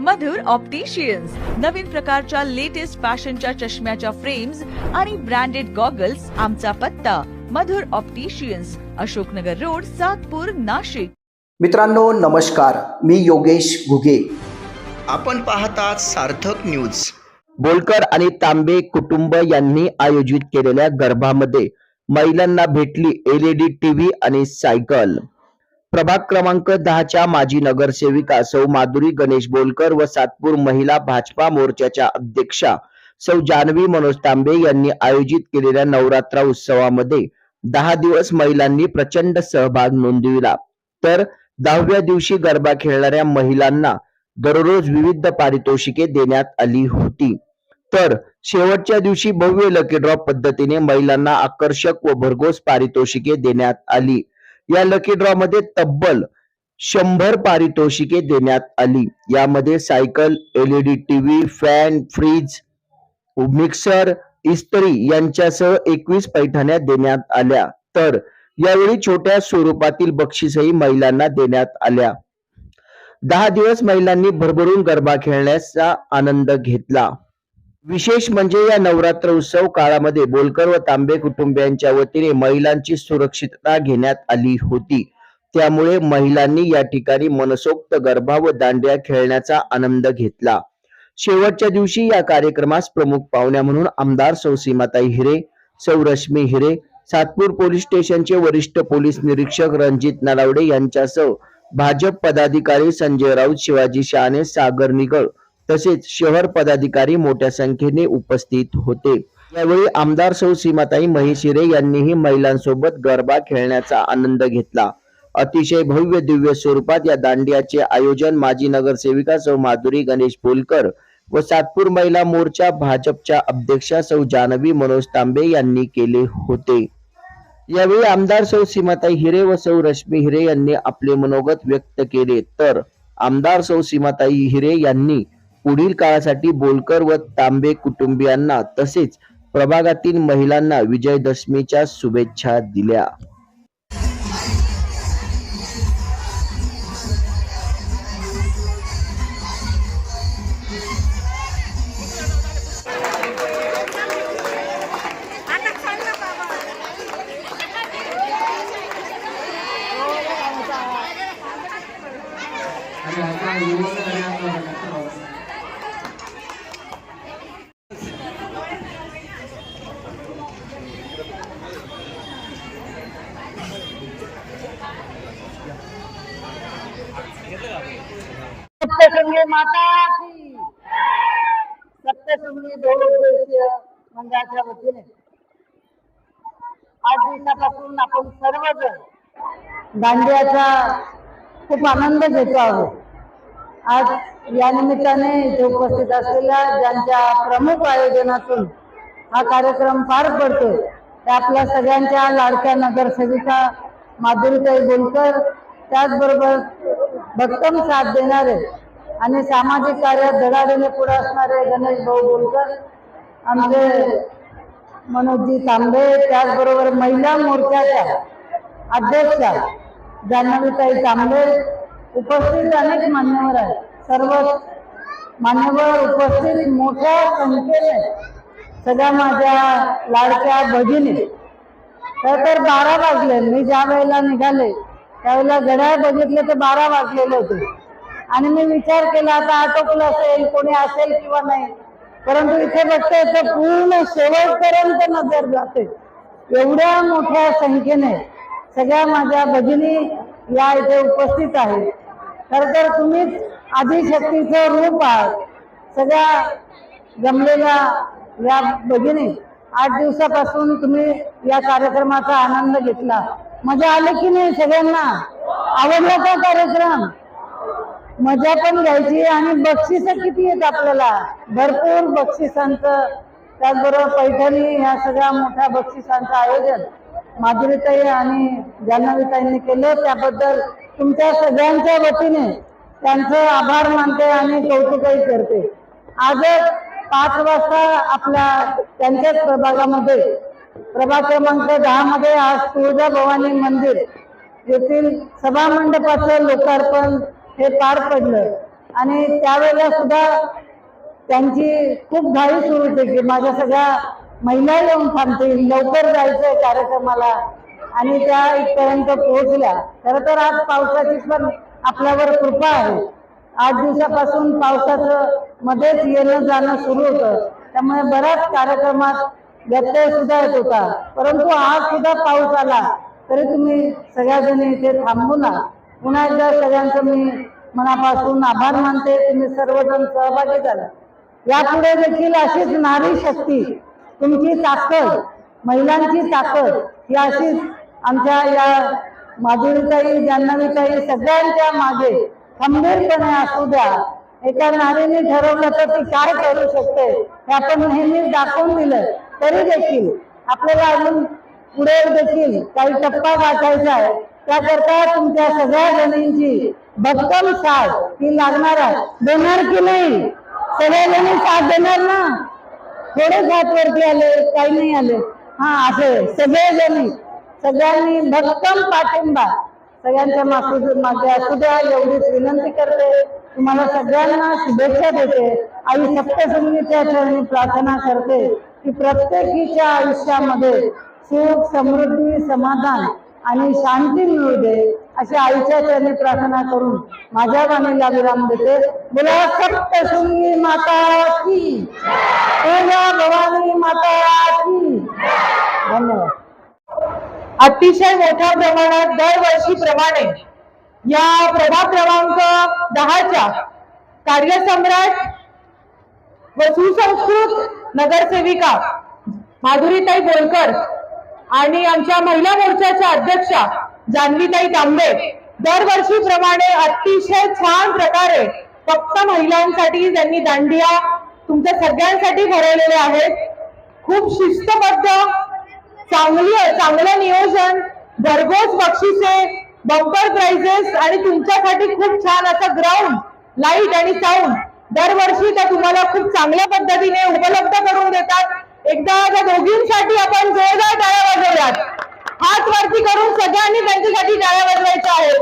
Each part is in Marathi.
मधुर ऑप्टिशियन्स नवीन प्रकारच्या लेटेस्ट फॅशनच्या चष्म्याच्या फ्रेम्स आणि ब्रँडेड गॉगल्स आमचा पत्ता. Madhur opticians Ashoknagar road Satpur Nashik. मित्रांनो नमस्कार. मी योगेश घुगे. आपण पाहतात सार्थक न्यूज बोलकर आणि तांबे कुटुंब यांनी आयोजित केलेल्या गर्भामध्ये महिलांना भेटली एलईडी टीव्ही आणि सायकल. प्रभाग क्रमांक दहाच्या माजी नगरसेविका सौ माधुरी गणेश बोलकर व सातपूर महिला भाजपा मोर्चाच्या अध्यक्षा सौ जान्हवी मनोज तांबे यांनी आयोजित केलेल्या नवरात्र उत्सवामध्ये दहा दिवस महिलांनी प्रचंड सहभाग नोंदविला. तर दहाव्या दिवशी गरबा खेळणाऱ्या महिलांना दररोज विविध पारितोषिके देण्यात आली होती. तर शेवटच्या दिवशी भव्य लकी ड्रॉप पद्धतीने महिलांना आकर्षक व भरघोस पारितोषिके देण्यात आली. या लकी ड्रॉ मध्ये तब्बल शंभर पारितोषिके देण्यात आली. यामध्ये cycle LED TV fan fridge mixer इस्त्री यांच्यासह एकवीस पैठण्या देण्यात आल्या. तर यावेळी छोट्या स्वरूपातील बक्षीसही महिलांना देण्यात आल्या. दहा दिवस महिलांनी भरभरून गरबा खेळण्याचा आनंद घेतला. विशेष म्हणजे या नवरात्र उत्सव काळामध्ये बोलकर व तांबे कुटुंबियांच्या वतीने महिलांची सुरक्षितता घेण्यात आली होती. त्यामुळे महिलांनी या ठिकाणी मनसोक्त गरबा व दांड्या खेळण्याचा आनंद घेतला. शेवटच्या दिवशी या कार्यक्रमास प्रमुख पाहुण्या म्हणून आमदार सौसीमाताई हिरे सौरश्मी हिरे सातपूर पोलीस स्टेशनचे वरिष्ठ पोलीस निरीक्षक रणजित नलावडे यांच्यासह भाजप पदाधिकारी संजय राऊत शिवाजी शहाणे सागर निगळ तसेच शहर पदाधिकारी मोठ्या संख्येने उपस्थित होते. यावेळी आमदार सौ सीमाताई महेशिरे यांनीही महिलांसोबत गरबा खेळण्याचा आनंद घेतला. अतिशय भव्य दिव्य स्वरूपात या दांडियाचे आयोजन माजी नगरसेविका सौ माधुरी गणेश बोलकर व सातपूर महिला मोर्चा भाजपच्या अध्यक्षा सौ जानवी मनोज तांबे यांनी केले होते. यावेळी आमदार सौ सीमाताई हिरे व सौ रश्मी हिरे यांनी आपले मनोगत व्यक्त केले. तर आमदार सौ सीमाताई हिरे यांनी पुढील काळासाठी बोलकर व तांबे कुटुंबियांना तसेच प्रभागातील महिलांना विजयदशमीच्या शुभेच्छा दिल्या. आणि माता की। सप्तशृंगी बहुउद्देशीय मंडळाच्या वतीने। आठ दिवसापासून आपण सर्वजण दांडियाचा खूप आनंद घेतो आहोत। आज या निमित्ताने इथे उपस्थित असलेल्या ज्यांच्या प्रमुख आयोजनातून हा कार्यक्रम पार पडतो त्या आपल्या सगळ्यांच्या लाडक्या नगरसेविका माधुरीताई बोलकर त्याचबरोबर भक्कम साथ देणारे आणि सामाजिक कार्यात धडाडीने पुढे असणारे गणेश भाऊ बोलकर आमचे मनोजी तांबे त्याचबरोबर महिला मोर्चाच्या अध्यक्षा जान्हवीताई तांबे उपस्थित अनेक मान्यवर आहेत. सर्व मान्यवर उपस्थित मोठ्या संख्येने सगळ्या माझ्या लाडक्या भगिनी. तर बारा वाजले मी ज्या वेळेला निघाले त्यावेळेला घड्याळ बघितले तर बारा वाजलेले होते. आणि मी विचार केला आता आटोपलं असेल कोणी असेल किंवा नाही. परंतु इथे बघते तर पूर्ण शेवटपर्यंत नजर जाते. एवढ्या मोठ्या संख्येने सगळ्या माझ्या भगिनी या इथे उपस्थित आहेत. खर तर तुम्हीच आदिशक्तीचं रूप आहात. सगळ्या जमलेल्या या भगिनी आठ दिवसापासून तुम्ही या कार्यक्रमाचा आनंद घेतला. मजा आली की नाही सगळ्यांना? आवडला का कार्यक्रम? मजा पण घ्यायची आणि बक्षीस किती आहेत आपल्याला? भरपूर बक्षिसांचं. त्याचबरोबर पैठणी ह्या सगळ्या मोठ्या बक्षिसांचं आयोजन माधुरीताई आणि जान्हवीताईंनी केलं. त्याबद्दल तुमच्या सगळ्यांच्या वतीने त्यांचं आभार मानते आणि कौतुकही करते. आजच पाच वाजता आपल्या त्यांच्याच प्रभागामध्ये प्रभाग क्रमांक दहा मध्ये आज तुळजाभवानी मंदिर येथील सभामंडपाचं लोकार्पण हे पार पडलं. आणि त्यावेळेला सुद्धा त्यांची खूप घाई सुरू होती की माझ्या सगळ्या महिला येऊन थांबतील लवकर जायचं आहे कार्यक्रमाला. आणि त्या इथपर्यंत पोहोचल्या. खरं तर आज पावसाची पण आपल्यावर कृपा आहे. आठ दिवसापासून पावसाचं मध्येच येणं जाणं सुरू होतं. त्यामुळे बऱ्याच कार्यक्रमात व्यत्यय सुद्धा येत होता. परंतु आज सुद्धा पाऊस आला. तरी तुम्ही सगळ्याजणी इथे थांबू ना पुन्हा एकदा सगळ्यांचं मी मनापासून आभार मानते. तुम्ही सर्वजण सहभागी झाला. यापुढे देखील अशीच नारी शक्ती तुमची ताकद महिलांची ताकद ही अशीच आमच्या या माधुरीताई जान्हवीताई सगळ्यांच्या मागे खंबीरपणे असू द्या. एका नारीने ठरवलं तर ती काय करू शकते हे आपण नेहमी दाखवून दिलं. तरी देखील आपल्याला अजून पुढे देखील काही टप्पा गाठायचा आहे. त्याकरता तुमच्या सगळ्या जणींची भक्कम साथ ही लागणार आहे. देणार की नाही? सगळ्या जणी साथ देणार ना? थोडे साथ वरती आले काही नाही आले. हा असे सगळे जणी सगळ्यांनी भक्कम पाठिंबा. सगळ्यांच्या माफी मागे असू द्या एवढीच विनंती करते. तुम्हाला सगळ्यांना शुभेच्छा देते. आई सप्तसंगीच्या चरणी प्रार्थना करते की प्रत्येकीच्या आयुष्यामध्ये सुख समृद्धी समाधान आणि शांती मिळू दे अशी आईच्या चरणी प्रार्थना करून माझ्या वाणीला विराम देते. बोला सप्तशृंगी माता की? तुळजा भवानी माता की? धन्यवाद. अतिशय मोठ्या प्रमाणात दरवर्षी प्रमाणे या प्रभा क्रमांक दहाच्या कार्यसम्राट व सुसंस्कृत नगरसेविका माधुरीताई बोलकर आणि आमच्या महिला मोर्चाच्या अध्यक्षा जान्हवीताई तांबे दरवर्षीप्रमाणे अतिशय छान प्रकारे फक्त महिलांसाठी त्यांनी दांडिया तुमच्या सगळ्यांसाठी भरवलेले आहेत. खूप शिस्तबद्ध चांगली चांगलं नियोजन भरघोस बक्षिसे बंपर प्राइजेस आणि तुमच्यासाठी खूप छान असं ग्राउंड लाइट आणि साऊंड दरवर्षी त्या तुम्हाला खूप चांगल्या पद्धतीने उपलब्ध करून देतात. एकदा त्या दोघींसाठी आपण जोरदार टाळ्या वाजवूयात हात वरती करून सगळ्यांनी त्यांच्यासाठी टाळ्या वाजवायच्या आहेत.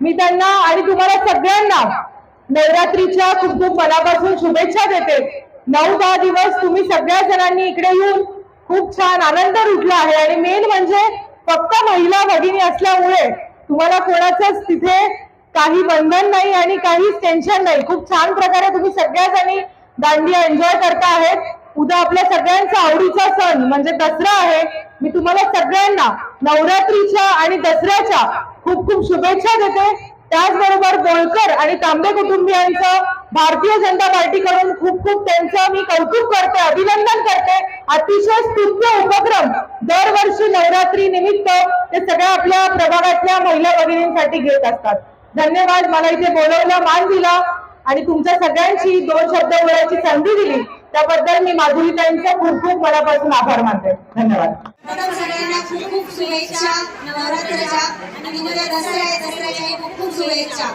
मी त्यांना आणि तुम्हाला सगळ्यांना नवरात्रीच्या खूप खूप मनापासून शुभेच्छा देते. नऊ दहा दिवस तुम्ही सगळ्या जणांनी इकडे येऊन खूप छान आनंद लुटला आहे. आणि मेन म्हणजे फक्त महिला भगिनी असल्यामुळे तुम्हाला कोणाचंच तिथे काही बंधन नाही आणि काहीच टेन्शन नाही. खूप छान प्रकारे तुम्ही सगळ्या जणी दांडिया एन्जॉय करता आहेत. उद्या आपल्या सगळ्यांचा आवडीचा सण म्हणजे दसरा आहे. मी तुम्हाला सगळ्यांना नवरात्रीच्या आणि दसऱ्याच्या खूप खूप शुभेच्छा देते. त्याचबरोबर बोलकर आणि तांबे कुटुंबियांचं भारतीय जनता पार्टीकडून खूप खूप त्यांचं मी कौतुक करते अभिनंदन करते. अतिशय स्तुत्य उपक्रम दरवर्षी नवरात्री निमित्त ते सगळ्या आपल्या प्रभागातल्या महिला भगिनींसाठी घेत असतात. धन्यवाद मला इथे बोलवलं मान दिला. आणि तुमच्या सगळ्यांशी दोन शब्द बोलायची संधी दिली त्याबद्दल मी माधुरीताईंचा खूप खूप मनापासून आभार मानते. धन्यवाद. सगळ्यांना खूप खूप शुभेच्छा. नवरात्रीच्या आणि उद्या दसरा आहे दसऱ्याच्या खूप खूप शुभेच्छा.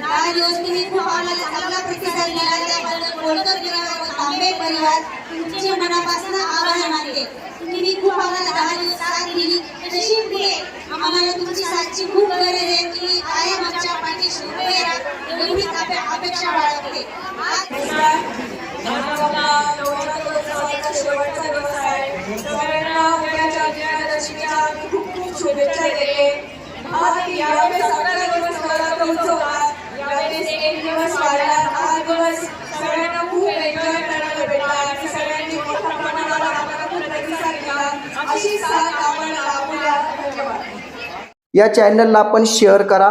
दहा दिवस तुम्ही खूप आम्हाला चांगला प्रतिसाद दिला त्याबद्दल बोलकर परिवार व तांबे परिवार तुमचे मनापासून आभार मानते. तुम्ही खूप आम्हाला दहा दिवस साथ दिली. तशी पुढे आम्हाला तुमची साथची खूप गरज आहे तुम्ही कायम आमच्या पाठीशी उभे राहा अपेक्षा बाळगते. खूप खूप शुभेच्छा यावेळेस दिवस उत्सवात यावेळेस एक दिवस वाढला हा दिवस सगळ्यांना खूप एन्जॉय करायला भेटला आणि सगळ्यांनी मोठ्या प्रमाणावर आम्हाला खूप प्रतिसाद दिला अशी साथ आपण लाभूया धन्यवाद या चॅनलला आपण शेअर करा.